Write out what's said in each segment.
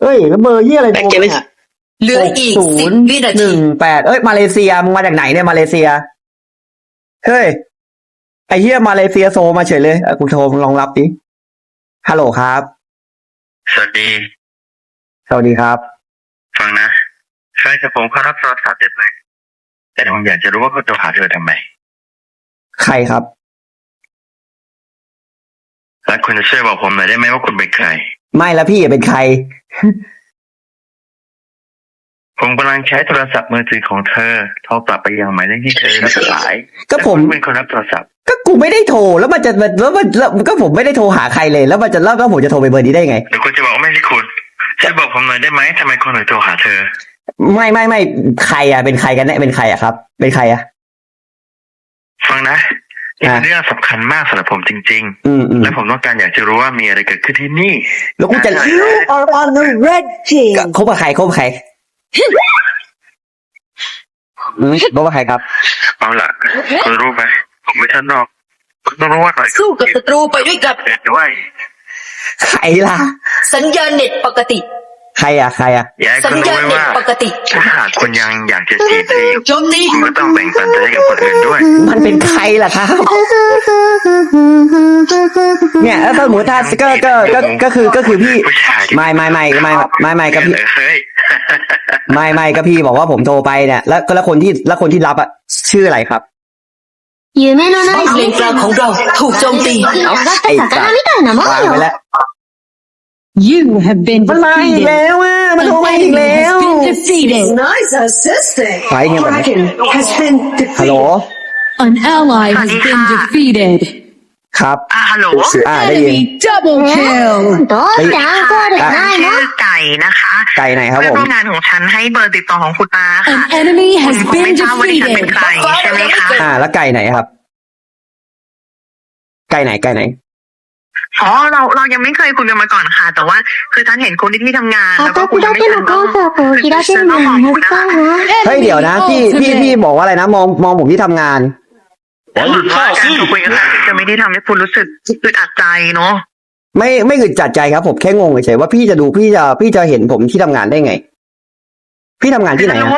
เอ้ยแล้วเบอร์เยี่ยอะไรโทรแกไม่เนี่ยเหลืออีกศูสิบนย์วินาหทีนึ่งแปดเอ้ยมาเลเซียมึงมาจากไหนเนี่ยมาเลเซียเฮ้ยไอ้เหี้ยมาเลเซียโซมาเฉยเลยเออกูโทรมึงลองรับดิฮัลโหลครับ สวัสดี สวัสดีครับ ฟังนะแฟนกับผมเขารับโทรศัพท์เด็ดเลยแต่ผมอยากจะรู้ว่าเขาโทรหาเธอทำไม ใครครับ และคุณจะช่วยบอกผมหน่อยได้ไหมว่าคุณเป็นใคร ไม่แล้วพี่เป็นใคร ผมกำลังใช้โทรศัพท์มือถือของเธอโทรกลับไปยังหมายเลขที่เธอรับสายก็ผม และคุณเป็นคนรับโทรศัพท์ ก็กูไม่ได้โทรแล้วมันจะแล้วมันแล้วก็ผมไม่ได้โทรหาใครเลย แล้วมันจะแล้วแล้วผมจะโทรไปเบอร์นี้ได้ไงเดี๋ยวคุณจะบอกว่าไม่ใช่คุณช่วยบอกผมหน่อยได้ไหมทำไมคนถึงโทรหาเธอ ไม่ไม่ไม่ใครอะเป็นใครกันแน่เป็นใครอะครับ เป็นใครอะ ฟังนะนี่อะ เป็นเรื่องสำคัญมากสำหรับผมจริง อืมอืๆ ม และผมต้องการอยากจะรู้ว่ามีอะไรเกิดขึ้นที่นี่ แล้วกูจะ You are on the red team ก็คบกับใครคบกับใครอืมคบกับใครครับ เอาล่ะ คุณรู้ไหมผมไม่ทันหรอกคุณต้องรู้ว่าหน่อยสู้กับศัตรูไปด้วยกับเด็ดด้วย ใครล่ะ สัญญาณเน็ตปกติ ใครอ่ะใครอ่ะ อยากให้ สั คุ ญ ณรู้ ญาณ ไว้ เน็ต ว่า ปกติ ถ้าหากคุณยังอยากจะจีบเธออยู่ โจมตี คุณก็ต้องแบ่งปันเธอให้กับคนอื่นด้วย มันเป็นใครล่ะครับ เนี่ยแล้วถ้าสมมติถ้าก็ก็ก็ก็คือก็คือพี่ ผู้ชายที่ ไม่ไม่ไม่ไม่ไม่ไม่ก็พี่ เฮ้ย ไม่ไม่ก็พี่บอกว่าผมโทรไปเนี่ย แล้วแล้วคนที่แล้วคนที่รับอ่ะชื่ออะไรครับ 夢のな ป้อม い เลนกลางของเราถูกโจมตี 上がった魚みたいなもん วางไป よ แล้ว You have been มันมาอีก defeated. แล้วอะ มันโทรมาอีกแล้ว An enemy has been defeated. Nice assistant. Fighting about it. Dragon has been ฮัลโหล defeated. An ally has been defeated. ครับ อะฮัลโหลเสืออ่าได้ยิน Enemy double kill. โต๊ะจ๋าก็ได้ได้เนาะชื่อไก่นะคะไก่ไหนครับเพื่อนผม ร่วมงานของฉันให้เบอร์ติดต่อของคุณตาค่ะ An enemy คุณ has ไม่ been ทราบว่าดิฉันเป็น defeated. ครใช่ไหมคะอ่า แล้วไก่ไหนครับ ไก่ไหนไก่ไหน อ๋อเราเรายังไม่เคยคุยกันมาก่อนค่ะ แต่ว่าคือท่านเห็นคุณที่ที่ทำงานแล้วก็คุณยังไม่ทันก็คือฉันต้องมองคุณนะะเฮ้ยเดี๋ยวนะพี่พี่พี่บอกว่าอะไรนะ มองมองผมที่ทำงานแต่ว่าการคุยกันจะไม่ได้ทำให้คุณรู้สึกอึดอัดใจเนาะไม่ไม่อึดจัดใจครับผมแค่งงเฉยๆว่าพี่จะดูพี่จะพี่จะเห็นผมที่ทำงานได้ไง พี่ทำงานที่ไหนอะ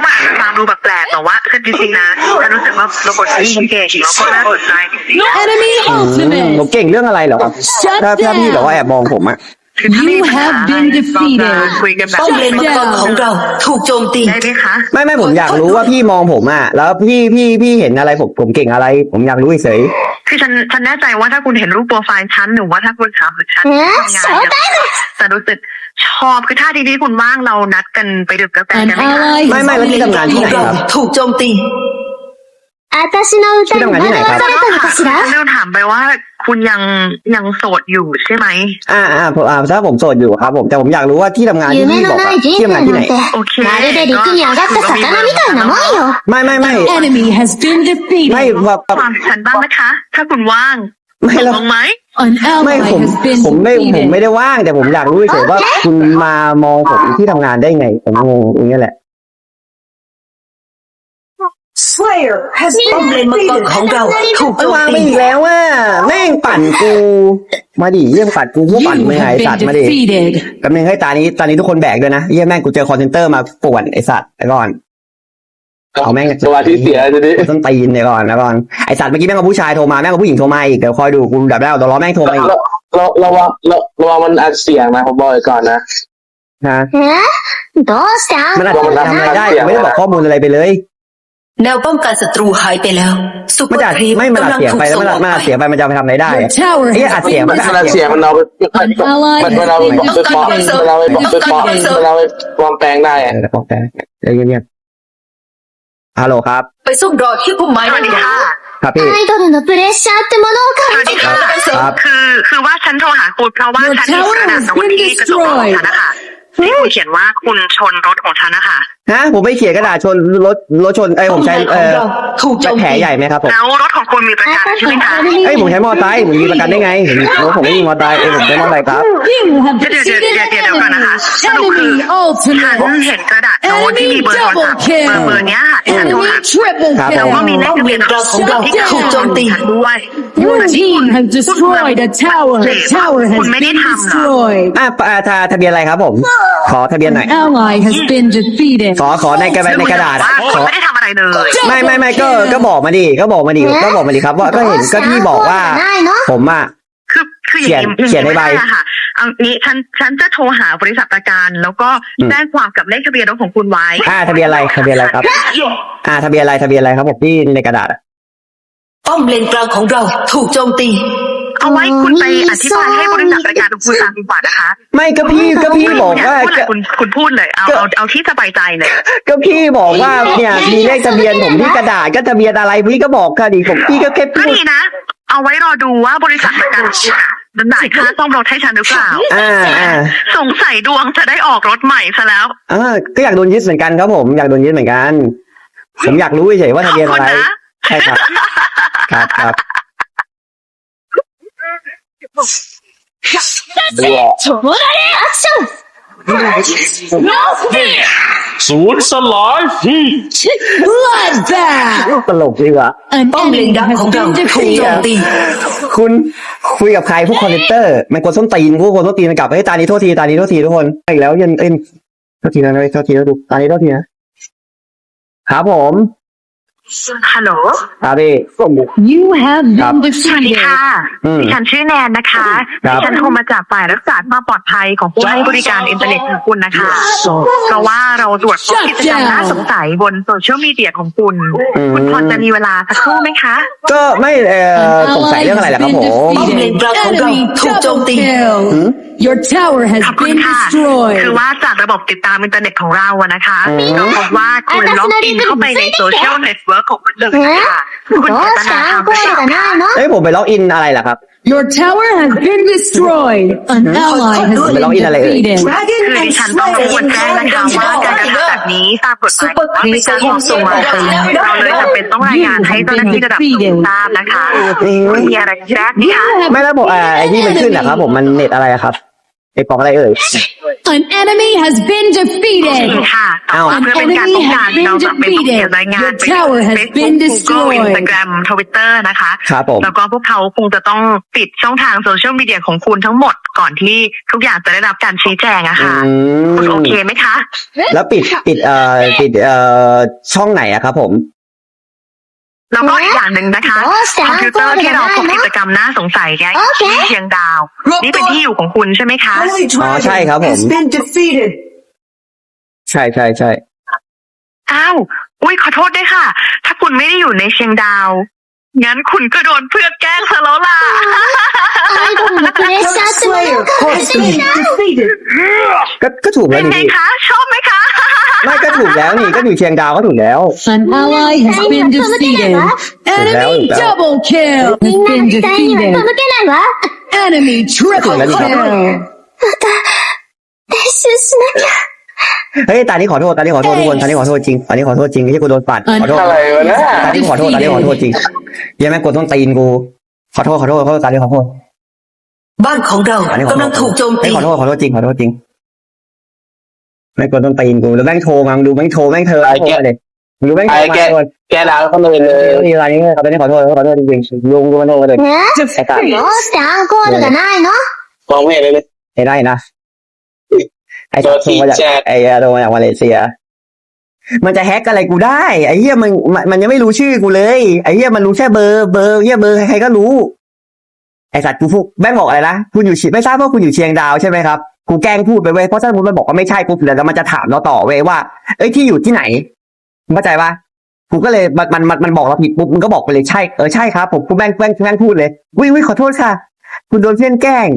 ว่ามันอาจจะฟังดูแบบแปลกแต่ว่าคือจริงๆนะฉันรู้สึกว่าเราบทที่เก่งแล้วก็น่าสนใจจริงๆ Enemy อืมผม ultimate. เก่งเรื่องอะไรเหรอครับ Shut ถ้าถ้าพี่แบบว่าแอบ down. มองผมอะ คือถ้ามี You ปัญหา have อะไร been เราจะ defeated. คุยกันแบบป้อมเลนกลางของเราถูกโจมตี ได้ไหมคะ ไม่ไม่ผมอยากรู้ว่าพี่มองผมอะแล้วพี่พี่พี่เห็นอะไรผมผมเก่งอะไร ผมอยากรู้เฉย คือฉันฉันแน่ใจว่าถ้าคุณเห็นรูปโปรไฟล์ฉันหรือว่าถ้าคุณถามฉันทำงานเนี่ยจะรู้สึกชอบคือถ้าทีนี้คุณว่างเรานัดกันไปดื่มกาแฟกันไหมะไม่ไม่วันนี้ทำงานที่ไหนครับ ถูกโจมตี 私の歌に惑わされたのかし ฉั ら นเริ่มถามไปว่าคุณยังยังโสดอยู่ใช่ไหม อ่าอ่าผมอ่าถ้าผมโสดอยู่ครับผมแต่ผมอยากรู้ว่าที่ทำงานที่ 夢 พี่บ の อก な อะ い人 ที่ 生 ทำงานที่ไหน なんて โอเค まるで陸に上がった魚みたいなもんよ ไม่ไม่ไม่ Enemy has been ไม่ defeated. ว่า ความฉันบ้างนะคะ ถ้าคุณว่าง ไม่ ตก แล้ว ลงไหม An ไม่ ally ผม has been ผมไม่ผมไม่ defeated. ได้ว่างแต่ผมอยากรู้เฉยๆว่าคุณมามองผมที่ทำงานได้ไง ผมงงอย่างเงี้ยแหละ Slayer has ป้อมเลนมังกรของเราถูก ไอ้ โจม วางไป ตี อีกแล้วว่าแม่งปั่นกู มาดิเยี่ยมปั่นกูกู You ปั่นไม่ไง have ไอ้สัต been ว์มาดิ defeated. กำลังให้ตานี้ตานี้ทุกคนแบกด้วยนะเยี่ยแม่งกูเจอคอนเซนเตอร์มาป่วนไอ้สัตว์ไอ้ก่อนเอาแม่ง สมาธิเสียทีนี้ ต้นตีนเดี๋ยวก่อนนะก่อนไอ้สัตว์เมื่อกี้แม่งกับผู้ชายโทรมาแม่งกับผู้หญิงโทรมาอีกเดี๋ยวคอยดูกูดับแล้วเดี๋ยวรอแม่งโทรมาอีก เราเราเราว่าเราเราว่ามันอัดเสียงนะผมบอกไว้ก่อนนะ นะ えどうしてアン มัน コ อาจ ー จะ ルが ทำอะไร ない ได้แต่ไม่ได้บอกข้อมูลอะไรไปเลย แนวป้องกันศัตรูหายไปแล้วซุปเป มั อน ร์ อาจ ครีป ไม่มันอาจ กำลัง เสียง ถูก ไปแล้ว ส่ มั ง น อ อา อ จ ก มันอาจ ไป เสียงไปมันจะไปทำอะไรได้ Your tower Iya, has hati ya, been mana มันอัดเสียง defeated. มันเอาไปมัน An ally มัน has เอาไป been บอกไปปอก defeated. มันเอาไปบอกไปปอกมันเอาไปปลอมแปลงได้ เอ อะ อบอกแต่เดี๋ยวเงียบๆฮัลโหลครับ ไปซุ่มรอที่พุ่มไม้ สวัสดีค่ะ ครับพี่ アイドルのプレッシャーってものを ส 感 วัส じ ดีค่ะ ครับ คือคือว่าฉันโทรหาคุณเพราะว่า Your ฉันเห็น tower กระดาษ has โน้ต been ที่กระจกรถของฉันนะคะที่คุณเขียนว่าคุณชนรถของฉันนะคะ ฮะ ผมไม่เขียนกระดาษชนรถรถชนไอ้ยผมใช้ป้อมเลนเอของอเราถูกโจมแผลตีใหญ่ไหมครับผมแล้วรถของคุณมีประกันใช่ไหมคะ เอ้ยผมใช้มอไซค์ผมมีประกันได้ไงผมรถผมไม่มีมอไซค์เอ้ยผมใช้มอไซค์ครับ You have เดี๋ยวเดี๋ยว defeated เดี๋ยว an เดี๋ยวเดี๋ยวก่อนนะคะ enemy. สรุปคือ Enemy ฉัน ultimate. เห็นกระดาษ โดนที่มีเบอร์โทรศัพท์เบอร์เบอร์เนี้ยที่ฉันโทรหา triple ครับ แล้วก็มี kill. เลขทะเบียนของคุณที่ถูกโจมตีด้วย Your team has destroyed a tower. The tower has คุณไม่ได้ been ทำเหรอ destroyed. อะอ่าทะทะเบียนอะไรครับผม ขอทะเบียนหน่อย Ally has been defeated. ขอขอในกระดาษในกระดาษว่าขคุณอ ไม่ได้ทำอะไรเลย ไม่ไม่ไม่ก็ก็บอกมาดิก็บอกมาดิก็บอกมาดิครับ ว่าก็เห็นก็พี่บอกว่า ผมอะ คือคืออย่างนี้เขียนในใบไม่ได้อะค่ะเอานี้ฉันฉันจะโทรหาบริษัทประกัน แล้วก็อืมแจ้งความกับเลขทะเบียนรถของคุณไว้ อ่าทะเบียนอะไรทะเบียนอะไรครับ อ่าทะเบียนอะไรทะเบียนอะไรครับผมที่ในกระดาษอะป้อมเลนกลางของเราถูกโจมตี เอาไว้คุณไปอธิบายให้บริษัทประกันคุณฟังดีกว่านะคะ ไม่ก็พี่ก็พี่บอกว่าพูดเลยคุณคุณพูดเลยเอาเอาเอาที่สบายใจเลยก็พี่บอกว่าเนี่ยมีเลขทะเบียนผมที่กระดาษก็ทะเบียนอะไรพี่ก็บอกค่ะดิผมพี่ก็แค่ก็พูดดีนะ เอาไว้รอดูว่าบริษัทประกันจะจ่ายค่าซ่อมรถให้ฉันหรือเปล่า อ่าอ่าสงสัยดวงจะได้ออกรถใหม่ซะแล้วอ่าก็อยากโดนยึดเหมือนกันครับผมอยากโดนยึดเหมือนกัน ผมอยากรู้เฉยๆว่าทะเบียนขอบอะคุณไรนะ ใช่ครับ ครับครับ ศูนย์สลาย Bloodbath. ตลกดีว่ะ An ป้อมเลน enemy ดัก has ของเรา been ถูกโจม defeated. ตีคุณคุยกับใครพวกคอนเทนเตอร์มันกดส้นตีนพวกคนส้นตีนมันกลับเฮ้ยตานี้โทษทีตานี้โทษทีทุกคนอีกแล้วยันเอ้ยโทษทีนะเว้ยโทษทีนะดูตานี้โทษทีนะครับผม ฮัลโหล ครับพี่ You have Yup. been สวัสดี defeated. ค่ะ อืมดิฉันชื่อแนนนะคะ ครับดิฉันโทรมาจากฝ่ายรักษาความปลอดภัยของผู้ให้บริการอินเทอร์เน็ตของคุณนะคะ เพราะว่าเราตรวจพบกิจกรรมน่าสงสัยบนโซเชียลมีเดียของคุณ อืม คุณพอจะมีเวลาสักครู่ไหมคะ ก็ไม่เอ่อ An สงสัย ally เรื่องอะไร has ล่ะครับ been ผม defeated. Enemy double kill. Your tower has ขอบคุณ been ค่ะ คือ destroyed. ว่าจากระบบติดตามอินเทอร์เน็ตของเราอะนะคะ อืม เราพบว่าคุณล็อกอินเข้าไปในโซเชียลเน็ตเวิร์กของคนอื่นค่ะคุณ ど เจ う ต した นา アン ทำ コ หรือ ー เป ル ล่า がないの เอ้ยผมไปล็อกอินอะไรล่ะครับ Your tower has been destroyed. An ally has Belong been inอะไรเอ่ย defeated. คือดิฉันต้องรบกวนแจ้งนะคะว่าการกระทำแบบนี้ตามกฎหมายว่าเป็นการข่มขู่เราเลยจำเป็นต้องรายงานให้เจ้าหน้าที่ระดับสูงทราบนะคะคุณมีอะไรแจ้งไหมคะ ไม่แล้วผมเอ่อไอ้ที่มันขึ้นนะครับผมมันเน็ตอะไรอะครับไ อ้ปองอะไรเอ่ย An enemy has been จริง defeated. ค่ะแต่ว่าเพื่อเป็นการป้องกันเราจะเป็นต้องเขียนรายงานไปที่ Facebook Google Instagram Twitter นะคะ ครับผม แล้วก็พวกเขาคงจะต้องปิดช่องทางโซเชียลมีเดียของคุณทั้งหมดก่อนที่ทุกอย่างจะได้รับการชี้แจงอะอืค่ะคุณโอมเคไหมคะ แล้วปิดปิดเอ่อปิดเอ่อช่องไหนอะครับผม แล้วก็อีกอย่างหนึ่งนะคะคอมพิวเตอร์ที่เราพบกิจกรรมน่าสงสัยแก่ที่เชียงดาว นี่เป็นที่อยู่ของคุณใช่ไหมคะอ๋อใช่ครับผมใช่ใช่ใช่อ้าว อุ้ยขอโทษด้วยค่ะ ถ้าคุณไม่ได้อยู่ในเชียงดาว งั้นคุณก็โดนเพื่อแกล้งซะแล้วล่ะ I don't want to The Slayer has been defeated. ก็ก็ถูกแล้เป็วนนี่ไงพี่ คะ โช ไหมคะ ไม่ก็ถูกแล้วนี่ก็อยู่เชียงดาวก็ถูกแล้ว An ally has been defeated. Enemy double kill み has んな been の期待には defeated. 背けないわ Enemy triple Let's go. kill. 練習しなきゃ เฮ้ยตานี้ขอโทษตานี้ขอโทษทุกคนตานี้ขอโทษจริงตานี้ขอโทษจริงไม่ใช่กูโดนปัดขอโทษ อะไรวะเนี่ย ตานี้ขอโทษตานี้ขอโทษจริงอยังแม่งกดต้นตีนกูขอโทษขอโทษขอโทษตานี้ขอโทษ บ้านของเรา ตานี้ขอโท กำลั ษ งถูกโจม เฮ้ ตี ยขอโทษขอโทษจริงขอโทษจริง แม่งกดต้นตีนกูแล้วแม่งโทรมามึงดูแม่งโทรแม่งเธอโทรมาเลยมึงดูแม่งโทร ไอ้ มา แก โทร แกด่าคนอื่นเลย นี่ตานี้ตานี้ขอโทษขอโทษจริงๆลุงกูมาโทรมาเลย ね ไอ้ตา どうしてアンコールがないの มองไม่เห็นเลย ไอ้ได้นะไอ้ตาโทรมาจาก โทรที่แชท ไอ้โทรมาจากมาเลเซีย มันจะแฮกอะไรกูได้ไอ้เหี้ยมันมันมันยังไม่รู้ชื่อกูเลยไอ้เหี้ยมันรู้แค่เบอร์เบอร์เหี้ยเบอร์ใครๆก็รู้ ไอสัตว์กูพูดแม่งบอกอะไรนะคุณอยู่เชียไม่ทราบว่าคุณอยู่เชียงดาวใช่ไหมครับ กูแกล้งพูดไปเว้ยเพราะถ้าสมมติมันบอกว่าไม่ใช่ปุ๊บเดี๋ยวแล้วมันจะถามเราต่อเว้ยว่า เอ้ยที่อยู่ที่ไหนมึงเข้าใจปะกูก็เลยมันมันมันมันบอกเราผิดปุ๊บมึงก็บอกไปเลยใช่เออใช่ครับผมกูแม่งแม่งแม่งพูดเลยวิวิขอโทษค่ะ คุณโดนเพื่อนแกล้ง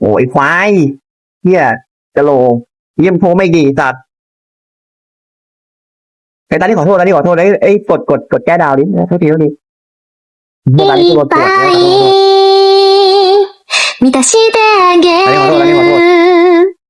โอ้ยควายเฮียกะโหลเยี่ยมโพไม่ดีสัตว์ไอ้ตานี่ขอโทษตานี่ขอโทษไอ้ไอ้ยกดกดกดแก้ดาวดิโทษทีโทษทีเมื่อตานี่กูโดนต 満たしてあげる。